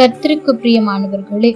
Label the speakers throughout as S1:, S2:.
S1: கர்த்தருக்கு பிரியமானவர்களே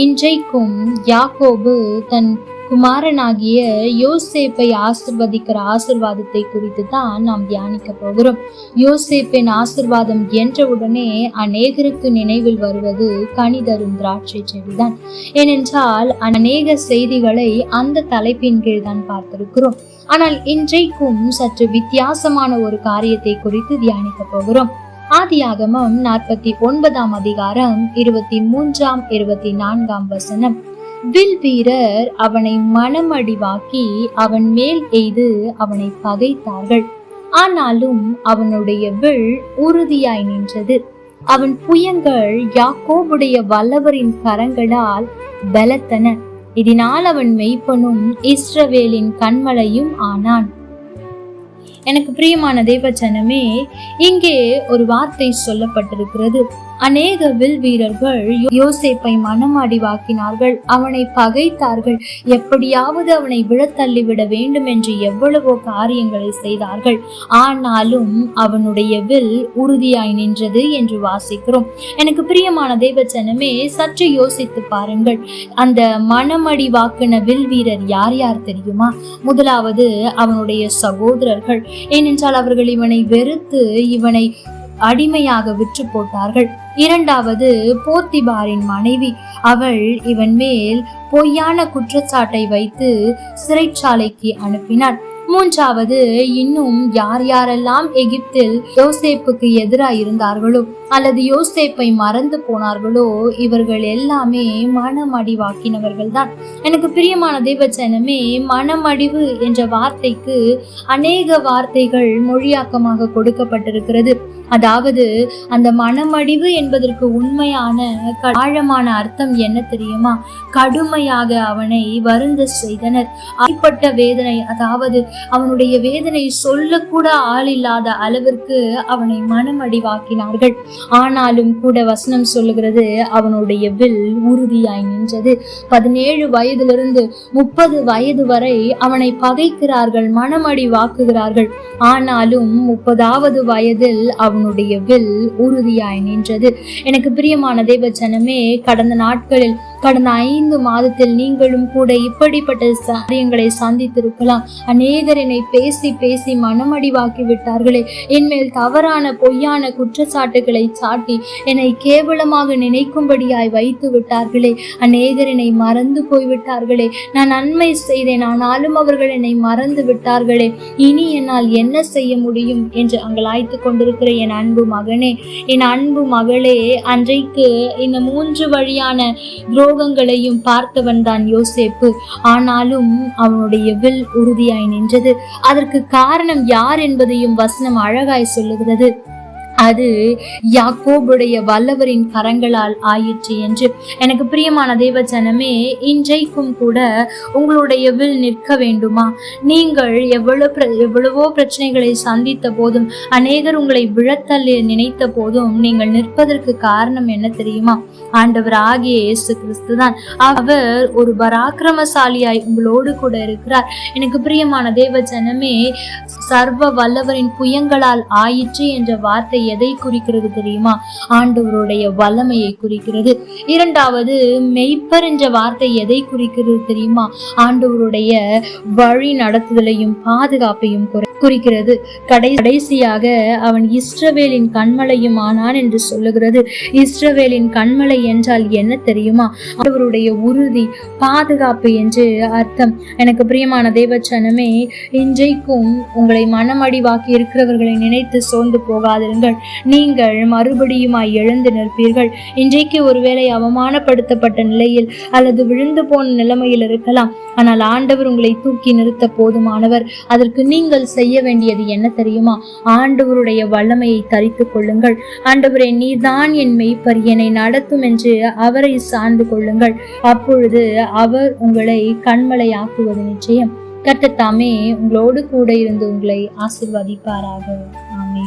S1: இன்றைக்கும் யாக்கோபு தன் குமாரனாகிய யோசேப்பை ஆசிர்வதிக்கிற ஆசிர்வாதத்தை குறித்து தான் நாம் தியானிக்க போகிறோம். யோசேப்பின் ஆசிர்வாதம் என்றவுடனே அநேகருக்கு நினைவில் வருவது கணிதரும் திராட்சை செடிதான். ஏனென்றால் அநேக செய்திகளை அந்த தலைப்பின் கீழ் தான் பார்த்திருக்கிறோம். ஆனால் இன்றைக்கும் சற்று வித்தியாசமான ஒரு காரியத்தை குறித்து தியானிக்க போகிறோம். ஆதியாகமம் நாற்பத்தி ஒன்பதாம் அதிகாரம் இருபத்தி மூன்றாம் இருபத்தி நான்காம் வசனம். வில் வீரர் அவனை மனமடிவாக்கி அவன் மேல் எய்து அவனை பகைத்தார்கள். ஆனாலும் அவனுடைய வில் உறுதியாய் நின்றது. அவன் புயங்கள் யாக்கோபுடைய வல்லவரின் கரங்களால் பலத்தன. இதனால் அவன் மெய்ப்பனும் இஸ்ரவேலின் கண்மலையும் ஆனான். எனக்கு பிரியமான தேவச்சனமே இங்கே ஒரு வார்த்தை சொல்லப்பட்டிருக்கிறது. அநேக வில் வீரர்கள் யோசேப்பை மனமாடி வாக்கினார்கள். அவனை பகைத்தார்கள். எப்படியாவது அவனை விழத்தள்ளிவிட வேண்டும் என்று எவ்வளவோ காரியங்களை செய்தார்கள். ஆனாலும் அவனுடைய வில் உறுதியாய் நின்றது என்று வாசிக்கிறோம். எனக்கு பிரியமான தேவச்சனமே சற்று யோசித்து பாருங்கள். அந்த மனமடி வாக்கின வில் வீரர் யார் யார் தெரியுமா? முதலாவது அவனுடைய சகோதரர்கள். ஏனென்றால் அவர்கள் இவனை வெறுத்து இவனை அடிமையாக விற்று போட்டார்கள். இரண்டாவது போத்திபாரின் மனைவி. அவள் இவன் மேல் பொய்யான குற்றச்சாட்டை வைத்து சிறைச்சாலைக்கு அனுப்பினாள். மூன்றாவது இன்னும் யார் யாரெல்லாம் எகிப்தில் யோசேப்புக்கு எதிராக இருந்தார்களோ அல்லது யோசேப்பை மறந்து போனார்களோ இவர்கள் எல்லாமே மனமடிவாக்கினவர்கள் தான் எனக்கு பிரியமான தேவச்சனமே மனமடிவு என்ற வார்த்தைக்கு அநேக வார்த்தைகள் மொழியாக்கமாக கொடுக்கப்பட்டிருக்கிறது. அதாவது அந்த மனமடிவு என்பதற்கு உண்மையான ஆழமான அர்த்தம் என்ன தெரியுமா? கடுமையாக அவனை வருந்த செய்தனர். அடிப்பட்ட வேதனை அதாவது அவனுடைய வேதனை சொல்லக்கூட ஆள் இல்லாத அளவிற்கு அவனை மனமடிவாக்கினார்கள். ஆனாலும் கூட வசனம் சொல்லுகிறது அவனுடைய வில் உறுதியாய் நின்றது. பதினேழு வயதிலிருந்து முப்பது வயது வரை அவனை பகைக்கிறார்கள் மனமடி வாக்குகிறார்கள் ஆனாலும் முப்பதாவது வயதில் அவன் அவனுடைய வில் உறுதியாய் நின்றது. எனக்கு பிரியமான தேவச்சனமே கடந்த நாட்களில் கடந்த ஐந்து மாதத்தில் நீங்களும் கூட இப்படிப்பட்ட காரியங்களை சந்தித்திருக்கலாம். அநேகர் என்னை பேசி பேசி மனமடிவாக்கி விட்டார்களே என்மேல் தவறான பொய்யான குற்றச்சாட்டுகளை சாட்டி என்னை கேவலமாக நினைக்கும்படியாய் வைத்து விட்டார்களே. அநேகர் என்னை மறந்து போய்விட்டார்களே. நான் நன்மை செய்தேன் ஆனாலும் அவர்கள் என்னை மறந்து விட்டார்களே. இனி என்னால் என்ன செய்ய முடியும் என்று அங்கலாய்த்து கொண்டிருக்கிற என் அன்பு மகனே. என் அன்பு மகளே அன்றைக்கு இந்த மூன்று வழியான துரோ பார்த்தவன் தான் யோசேப்பு. ஆனாலும் அவனுடைய வில் உறுதியாய் நின்றது. அதற்கு காரணம் யார் என்பதையும் வசனம் அழகாய் சொல்லுகிறது. அது யாக்கோபுடைய வல்லவரின் கரங்களால் ஆயிற்று என்று. எனக்கு பிரியமான தேவச்சனமே இன்றைக்கும் கூட உங்களுடைய வில் நிற்க வேண்டுமா? நீங்கள் எவ்வளவு பிர- எவ்வளவோ பிரச்சனைகளை சந்தித்த போதும் அநேகர் உங்களை விழத்தல் நினைத்த போதும் நீங்கள் நிற்பதற்கு காரணம் என்ன தெரியுமா? ஆண்டவர் ஆகிய இயேசு கிறிஸ்து தான் அவர் ஒரு பராக்கிரமசாலியாய் உங்களோடு கூட இருக்கிறார். எனக்கு பிரியமான தேவ ஜனமே சர்வ வல்லவரின் புயங்களால் ஆயிற்று என்ற வார்த்தை எதை குறிக்கிறது தெரியுமா? ஆண்டவருடைய வல்லமையை குறிக்கிறது. இரண்டாவது மெய்ப்பர் என்ற வார்த்தை எதை குறிக்கிறது தெரியுமா? ஆண்டவருடைய வழி நடத்துதலையும் பாதுகாப்பையும் குறிக்கிறது. கடை கடைசியாக அவன் இஸ்ரவேலின் கண்மலையும் ஆனான் என்று சொல்லுகிறது. இஸ்ரவேலின் கண்மலை என்றால் என்ன தெரியுமா? அவருடைய உறுதி பாதுகாப்பு என்று அர்த்தம். எனக்கு பிரியமான தேவச்சனமே இன்றைக்கும் உங்களை மனமடிவாக்கி இருக்கிறவர்களை நினைத்து சோர்ந்து போகாதிருங்கள். நீங்கள் மறுபடியுமாய் எழுந்து நிற்பீர்கள். இன்றைக்கு ஒருவேளை அவமானப்படுத்தப்பட்ட நிலையில் அல்லது விழுந்து போன நிலைமையில் இருக்கலாம். ஆனால் ஆண்டவர் உங்களை தூக்கி நிறுத்த போதுமானவர். அதற்கு நீங்கள் செய்ய வேண்டியது என்ன தெரியுமா? ஆண்டவருடைய வல்லமையை தரித்துக் கொள்ளுங்கள். ஆண்டவரே நீதான் என் மெய்ப்பர் என்னை நடத்தும் என்று அவரை சார்ந்து கொள்ளுங்கள். அப்பொழுது அவர் உங்களை கண்மலையாக்குவது நிச்சயம். கட்டத்தாமே உங்களோடு கூட இருந்து உங்களை ஆசிர்வதிப்பாராக. ஆமே